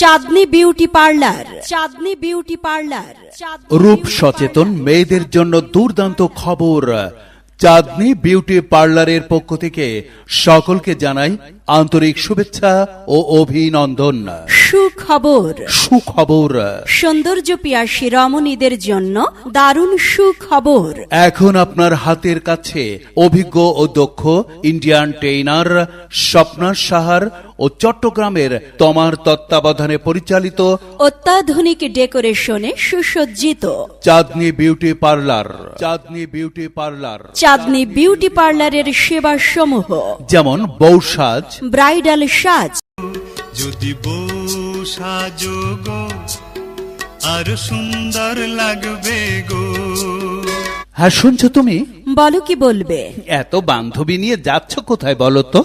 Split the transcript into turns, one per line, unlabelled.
Chandni beauty parlour. Chandni beauty parlour.
রূপ সচেতন মেয়েদের জন্য দুর্দান্ত খবর। চাঁদনি বিউটি পার্লারের পক্ষ থেকে সকলকে জানাই আন্তরিক শুভেচ্ছা ও অভিনন্দন।
সুখবর।
সুখবর।
সৌন্দর্য পিয়াসী রমণীদের জন্য দারুণ সুখবর।
এখন আপনার হাতের কাছে অভিজ্ঞ ও দক্ষ ইন্ডিয়ান ট্রেইনার স্বপ্না সাহার ও চট্টগ্রামের তমার তত্ত্বাবধানে পরিচালিত
অত্যাধুনিক ডেকোরেশনে সুসজ্জিত।
Chandni beauty parlour Chandni beauty parlour.
Chandni beauty পার্লারের সেবা সমূহ
যেমন বৌসাজ
ব্রাইডাল সাজ।
যদি বউ সাজো গো আর সুন্দর লাগবে গো।
হ্যাঁ শুনছো তুমি?
বলো কি বলবে?
এত বান্ধবী নিয়ে যাচ্ছ কোথায় বলো তো?